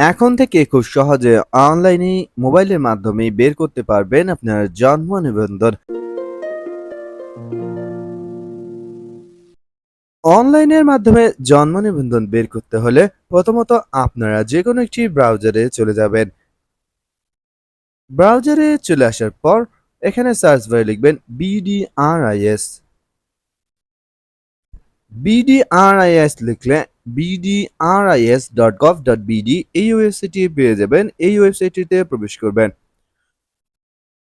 এখন থেকে খুব সহজে অনলাইনে মোবাইলের মাধ্যমে বের করতে পারবেন আপনার জন্ম নিবন্ধন। অনলাইনের মাধ্যমে জন্ম নিবন্ধন বের করতে হলে প্রথমত আপনারা যে কোনো একটি ব্রাউজারে চলে যাবেন। ব্রাউজারে চলে আসার পর এখানে সার্চ বারে লিখবেন বিডিআরআইএস বিডিআরআইএস লিখলে বিডিআরআইএস ডট ডট বিডি এই ওয়েবসাইটটি পেয়ে যাবেন। এই ওয়েবসাইটটিতে প্রবেশ করবেন।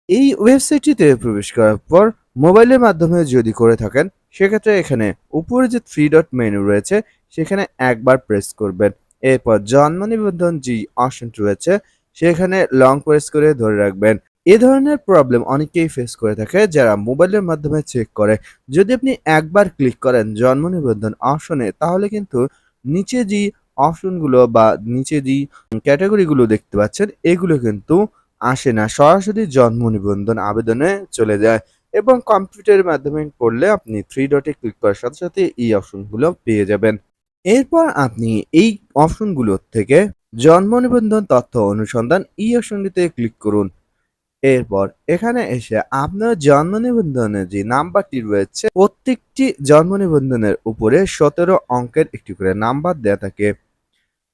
এই ওয়েবসাইটটিতে প্রবেশ করার পর মোবাইলের মাধ্যমে যদি করে থাকেন, সেক্ষেত্রে এখানে উপরে যে থ্রি ডট মেনু রয়েছে, সেখানে একবার প্রেস করবেন। এরপর জন্ম নিবন্ধন যে অপশনটি রয়েছে, সেখানে লং প্রেস করে ধরে রাখবেন। এ ধরনের প্রবলেম অনেকেই ফেস করে থাকে যারা মোবাইলের মাধ্যমে চেক করে। যদি আপনি একবার ক্লিক করেন জন্ম নিবন্ধন অপশনে তাহলে কিন্তু নিচে যে অপশনগুলো বা নিচে যে ক্যাটাগরিগুলো দেখতে পাচ্ছেন, এগুলো কিন্তু আসে না। সরাসরি জন্ম নিবন্ধন আবেদনে চলে যায় এবং কম্পিউটারের মাধ্যমে করলে আপনি থ্রি ডটে ক্লিক করার সাথে সাথে এই অপশনগুলো পেয়ে যাবেন। এরপর আপনি এই অপশনগুলোর থেকে জন্ম নিবন্ধন তথ্য অনুসন্ধান এই অপশনটিতে ক্লিক করুন। এরপর এখানে এসে আপনার জন্ম নিবন্ধনের যে নাম্বারটি রয়েছে, প্রত্যেকটি জন্ম নিবন্ধনের উপরে সতেরো অঙ্কের একটি করে নাম্বার দেয়া থাকে।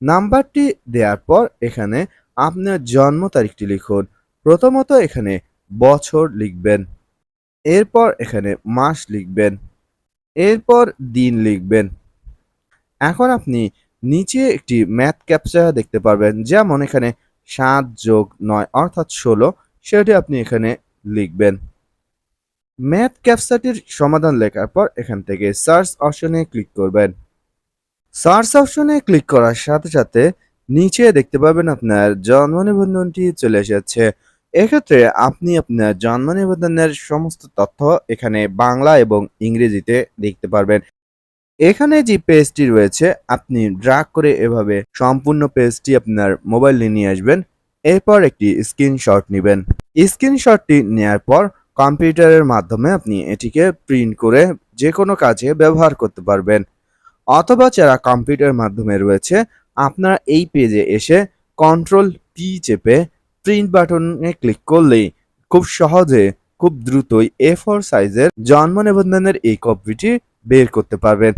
নাম্বারটি দেওয়ার পর এখানে আপনার জন্ম তারিখটি লিখুন। প্রথমত এখানে বছর লিখবেন, এরপর এখানে মাস লিখবেন, এরপর দিন লিখবেন। এখন আপনি নিচে একটি ম্যাথ ক্যাপচা দেখতে পারবেন, যেমন এখানে সাত যোগ নয়, অর্থাৎ ষোলো। সেটি আপনি এখানে লিখবেন। ম্যাথ ক্যাপচাটির সমাধান লেখার পর এখান থেকে সার্চ অপশনে ক্লিক করবেন। সার্চ অপশনে ক্লিক করার সাথে সাথে নিচে দেখতে পাবেন আপনার জন্ম নিবন্ধনটি চলে এসেছে। এক্ষেত্রে আপনি আপনার জন্ম নিবন্ধনের সমস্ত তথ্য এখানে বাংলা এবং ইংরেজিতে দেখতে পারবেন। এখানে যে পেজটি রয়েছে, আপনি ড্রাগ করে এভাবে সম্পূর্ণ পেজটি আপনার মোবাইলে নিয়ে আসবেন। এরপর একটি স্ক্রিনশট নেবেন। স্ক্রিনশটটি নেয়ার পর কম্পিউটারের মাধ্যমে আপনি এটিকে প্রিন্ট করে যে কোনো কাজে ব্যবহার করতে পারবেন। অথবা যারা কম্পিউটার মাধ্যমে রয়েছে, আপনারা এই পেজে এসে কন্ট্রোল পি চেপে প্রিন্ট বাটনে ক্লিক করলেই খুব সহজে, খুব দ্রুতই এ ফোর সাইজের জন্ম নিবন্ধনের এই কপিটি বের করতে পারবেন।